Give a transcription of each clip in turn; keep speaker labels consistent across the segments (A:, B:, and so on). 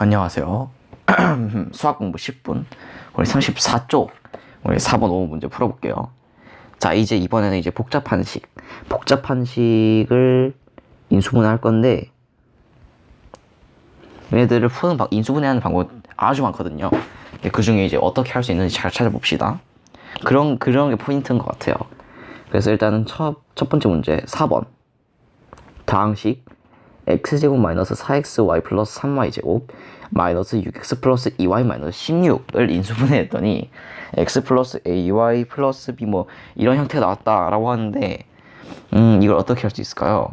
A: 안녕하세요. 수학 공부 10분. 우리 34쪽. 우리 4번 5번 문제 풀어볼게요. 자, 이제 이번에는 이제 복잡한 식. 복잡한 식을 인수분해할 건데, 얘들을 푸는 방, 인수분해하는 방법 아주 많거든요. 그 중에 이제 어떻게 할 수 있는지 잘 찾아봅시다. 그런, 그런 게 포인트인 것 같아요. 그래서 일단은 첫, 첫 번째 문제, 4번. 다항식 x제곱 마이너스 4xy 플러스 3y제곱 마이너스 6x 플러스 2y 마이너스 16을 인수분해 했더니 x 플러스 ay 플러스 b 뭐 이런 형태가 나왔다라고 하는데 음 이걸 어떻게 할 수 있을까요?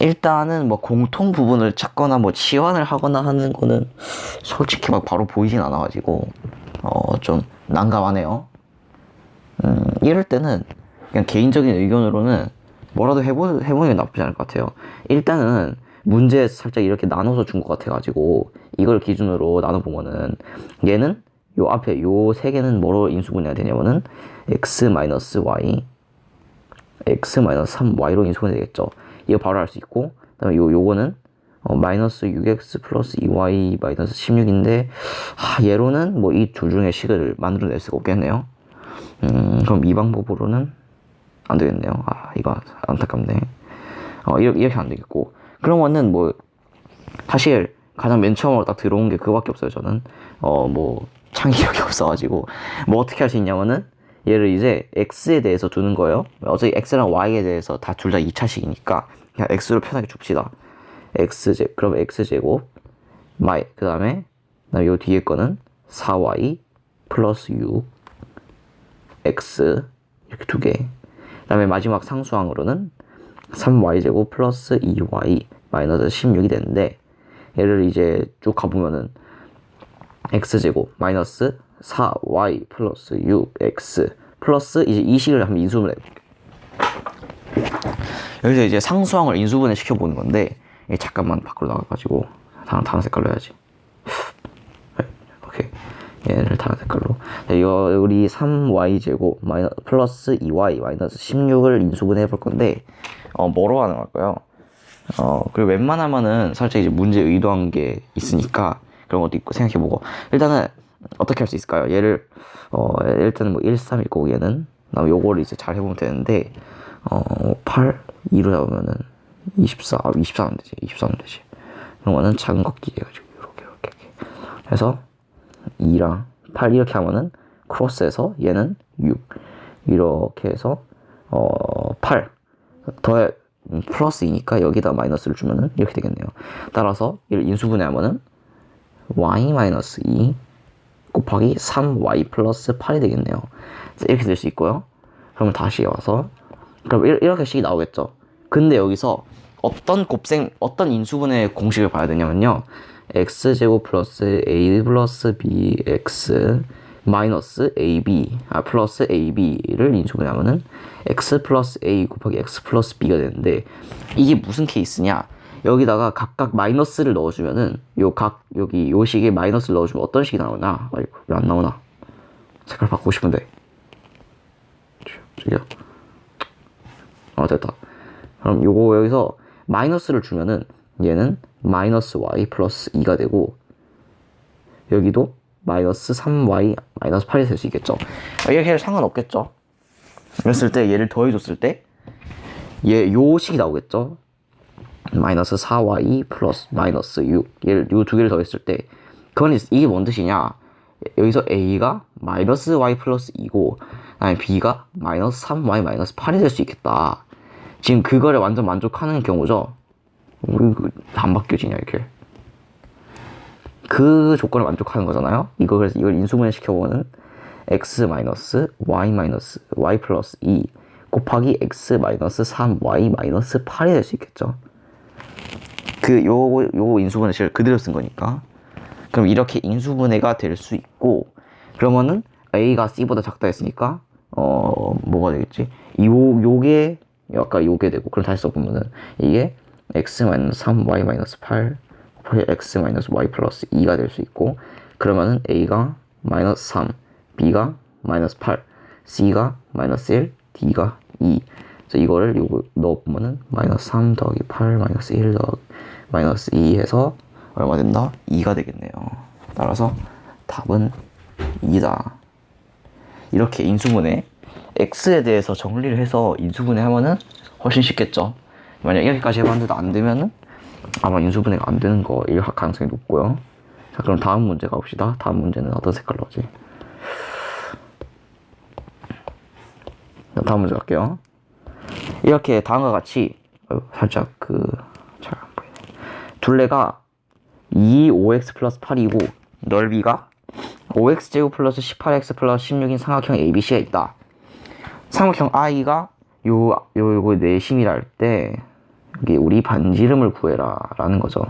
A: 일단은 뭐 공통 부분을 찾거나 뭐 치환을 하거나 하는 거는 솔직히 막 바로 보이진 않아가지고 어 좀 난감하네요. 음 이럴 때는 그냥 개인적인 의견으로는 뭐라도 해보, 해보는 게 나쁘지 않을 것 같아요. 일단은 문제 살짝 이렇게 나눠서 준 것 같아가지고 이걸 기준으로 나눠보면은 얘는 요 앞에 요 세 개는 뭐로 인수분해가 되냐면은 x 마이너스 y x 마이너스 3y로 인수분해 되겠죠. 이거 바로 알 수 있고 그다음에 요 요거는 어, 마이너스 6x 플러스 2y 마이너스 16인데 아, 얘로는 뭐이둘 중에 식을 만들어낼 수가 없겠네요. 음, 그럼 이 방법으로는 안 되겠네요. 아, 이거 안타깝네. 어, 이렇게, 이렇게 안 되겠고. 그러면은 뭐, 사실 가장 맨 처음으로 딱 들어온 게 그거밖에 없어요, 저는. 어, 뭐, 창의력이 없어가지고. 뭐 어떻게 할 수 있냐면은, 얘를 이제 x에 대해서 두는 거예요. 어차피 x랑 y에 대해서 다 둘 다 2차식이니까, 그냥 x로 편하게 줍시다. x제, 그럼 x제곱, y, 그 다음에, 요 뒤에 거는 4y 플러스 6, x, 이렇게 두 개. 그 다음에 마지막 상수항으로는 3y제곱 플러스 2y 마이너스 16이 되는데 얘를 이제 쭉 가보면은 x제곱 마이너스 4y 플러스 6x 플러스 이제 이 식을 한번 인수분해 여기서 이제 상수항을 인수분해 시켜보는 건데 잠깐만 밖으로 나가가지고 다른, 다른 색깔로 해야지 얘를 다른 색깔로 네, 우리 3y제곱 마이너 플러스 2y 마이너스 16을 인수분해 해볼 건데 어 뭐로 하는 걸까요? 어 그리고 웬만하면은 살짝 이제 문제 의도한 게 있으니까 그런 것도 있고 생각해보고 일단은 어떻게 할 수 있을까요? 얘를 어 일단은 뭐 1, 3 있고 얘는 나 요거를 이제 잘 해보면 되는데 어 8, 2로 잡으면은 24, 아, 24면 되지 24면 되지 그러면은 작은 걷기 해가지고 이렇게 이렇게 해서 2랑 8 이렇게 하면은 크로스해서 얘는 6 이렇게 해서 어8 더해 음, 플러스 2니까 여기다 마이너스를 주면은 이렇게 되겠네요. 따라서 이를 인수분해하면은 y 마이너스 2 곱하기 3y 플러스 8이 되겠네요. 이렇게 될 수 있고요. 그러면 다시 와서 그럼 이렇게 식이 나오겠죠. 근데 여기서 어떤 곱셈 어떤 인수분해 공식을 봐야 되냐면요. x제곱 플러스 a 플러스 bx 마이너스 ab 아 플러스 ab를 인수분해하면은 x 플러스 a 곱하기 x 플러스 b가 되는데 이게 무슨 케이스냐? 여기다가 각각 마이너스를 넣어주면은 요 각 여기 요 식에 마이너스를 넣어주면 어떤 식이 나오나? 아이고 왜 안 나오나? 색깔 바꾸고 싶은데. 저기요. 어 됐다. 그럼 요거 여기서 마이너스를 주면은 얘는 마이너스 y 플러스 2가 되고 여기도 마이너스 3y 마이너스 8이 될 수 있겠죠. 이렇게 해도 상관없겠죠. 그랬을 때 얘를 더해줬을 때 얘 요 식이 나오겠죠. 마이너스 4y 플러스 마이너스 6 얘를 요 두 개를 더했을 때 그건 이게 뭔 뜻이냐 여기서 a가 마이너스 y 플러스 2고 그다음에 b가 마이너스 3y 마이너스 8이 될 수 있겠다. 지금 그거를 완전 만족하는 경우죠. 안 바뀌어지냐 이렇게. 그 조건을 만족하는 거잖아요? 이거 그래서 이걸 인수분해 시켜보면 x 마이너스 y 마이너스 y 플러스 2 곱하기 x 마이너스 3y 마이너스 8이 될 수 있겠죠? 그 요거 요거 인수분해 식을 그대로 쓴 거니까. 그럼 이렇게 인수분해가 될 수 있고 그러면은 a가 c보다 작다 했으니까 어 뭐가 되겠지? 요 요게 아까 요게 되고 그럼 다시 써보면은 이게 x 마이너스 3 y 마이너스 8 곱하기 x y 플러스 2가 될 수 있고 그러면은 a가 마이너스 3 b가 마이너스 8 c가 마이너스 1 d가 2 그래서 이거를 요거 넣어보면은 마이너스 3 더하기 8 마이너스 1 더하기 마이너스 2 해서 얼마 된다? 2가 되겠네요. 따라서 답은 2다. 이렇게 인수분해 x에 대해서 정리를 해서 인수분해 하면은 훨씬 쉽겠죠. 만약 이렇게까지 해봤는데도 안 되면은 아마 인수분해가 안 되는 거일 가능성이 높고요. 자, 그럼 다음 문제 가봅시다. 다음 문제는 어떤 색깔로 하지? 자, 다음 문제 갈게요. 이렇게 다음과 같이 어, 살짝 그 잘 안 보이네. 둘레가 2ox 플러스 8이고 넓이가 5x 제곱 플러스 18x 플러스 16인 삼각형 ABC가 있다. 삼각형 I가 요, 요, 요거 내심이라 할 때, 이게 우리 반지름을 구해라. 라는 거죠.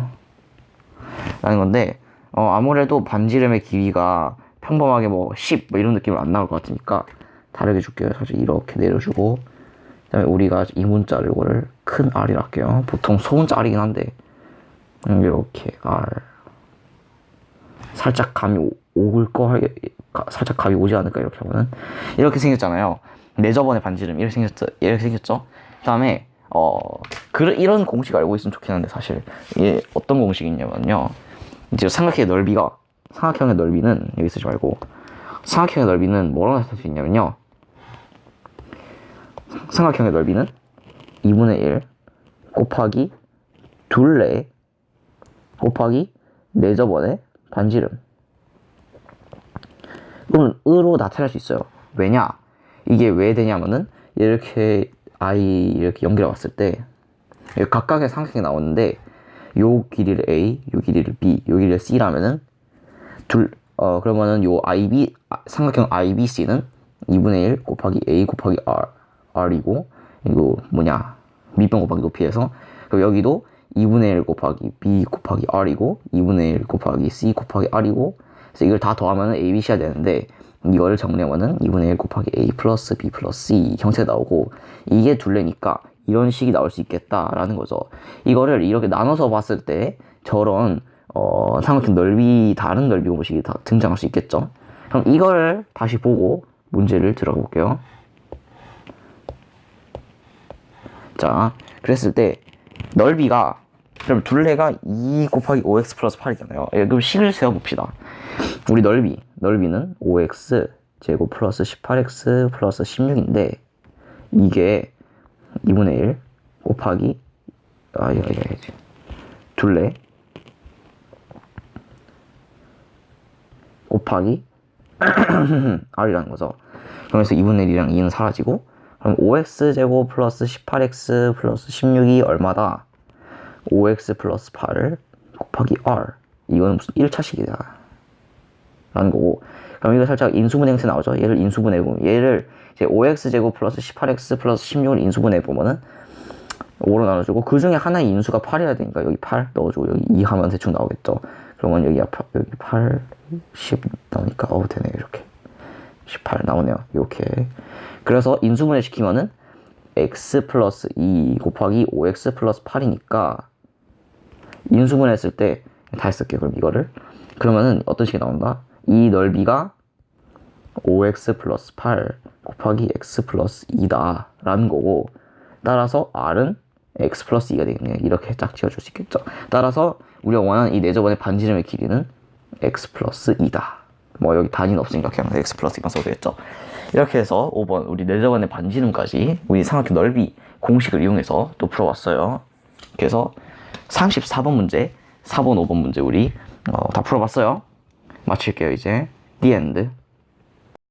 A: 라는 건데, 어, 아무래도 반지름의 길이가 평범하게 뭐 10, 뭐 이런 느낌으로 안 나올 것 같으니까, 다르게 줄게요. 사실 이렇게 내려주고, 그 다음에 우리가 이 문자를 이거를 큰 R이라 할게요. 보통 소문자 R이긴 한데, 음, 이렇게 R. 살짝 감이 오- 오글 거 살짝 감이 오지 않을까 이렇게 하면은 이렇게 생겼잖아요. 내 저번에 반지름 이렇게 생겼죠. 이렇게 생겼죠. 그다음에 어 그, 이런 공식 알고 있으면 좋긴 한데 사실 이게 어떤 공식이냐면요. 이제 삼각형의 넓이가 삼각형의 넓이는 여기 쓰지 말고 삼각형의 넓이는 뭐라고 나타낼 수 있냐면요. 삼각형의 넓이는 2분의 1 곱하기 둘레 곱하기 내 저번에 반지름 그럼 으로 나타낼 수 있어요. 왜냐? 이게 왜 되냐면은 이렇게 i 이렇게 연결해 봤을 때 각각의 삼각형이 나오는데 요 길이를 a, 요 길이를 b, 요 길이를 c라면은 둘 어 그러면은 요 ib 아, 삼각형 ibc는 2분의 1 곱하기 a 곱하기 r r이고 이거 뭐냐? 밑변 곱하기 높이에서 그리고 여기도 2분의 1 곱하기 b 곱하기 r이고 2분의 1 곱하기 c 곱하기 r이고 그래서 이걸 다 더하면 ABC가 되는데 이거를 정리하면은 2분의 1 곱하기 A 플러스 B 플러스 C 형태가 나오고 이게 둘레니까 이런 식이 나올 수 있겠다라는 거죠. 이거를 이렇게 나눠서 봤을 때 저런 어, 삼각형 넓이 다른 넓이 공식이 다 등장할 수 있겠죠. 그럼 이거를 다시 보고 문제를 들어가 볼게요. 자, 그랬을 때 넓이가 그럼 둘레가 2 곱하기 5x 플러스 8이잖아요. 예, 그럼 식을 세워봅시다. 우리 넓이, 넓이는 5x 제곱 플러스 18x 플러스 16인데 이게 2분의 1 곱하기 아, 야, 야, 야, 둘레 곱하기 r이라는 거죠. 그러면서 2분의 1이랑 2는 사라지고 그럼 5x 제곱 플러스 18x 플러스 16이 얼마다? 5x 플러스 8 곱하기 r 이거는 무슨 1차식이다 라는 거고. 그럼 이거 살짝 인수분해 형태 나오죠. 얘를 인수분해 보면 얘를 이제 5x 제곱 플러스 18x 플러스 16을 인수분해 보면은 5로 나눠주고 그 중에 하나의 인수가 8이어야 되니까 여기 8 넣어주고 여기 2 하면 대충 나오겠죠. 그러면 여기 앞 여기 8 10 나오니까 어우 되네 이렇게. 18 나오네요 이렇게. 그래서 인수분해 시키면은 x 플러스 2 곱하기 5x 플러스 8이니까 인수분 했을 때 다 했을게요 그럼 이거를. 그러면은 어떤 식이 나온다 이 넓이가 5x 플러스 8 곱하기 x 플러스 2다 라는 거고 따라서 r은 x 플러스 2가 되겠네요. 이렇게 짝 지어줄 수 있겠죠? 따라서 우리가 원하는 이 내저번의 반지름의 길이는 x 플러스 2다. 뭐 여기 단위는 없으니까 그냥 x 플러스 2만 써도 되겠죠? 이렇게 해서 5번 우리 내저번의 반지름까지 우리 삼각형 넓이 공식을 이용해서 또 풀어봤어요. 그래서 34번 문제, 4번, 5번 문제 우리 어, 다 풀어봤어요. 마칠게요 이제. The end.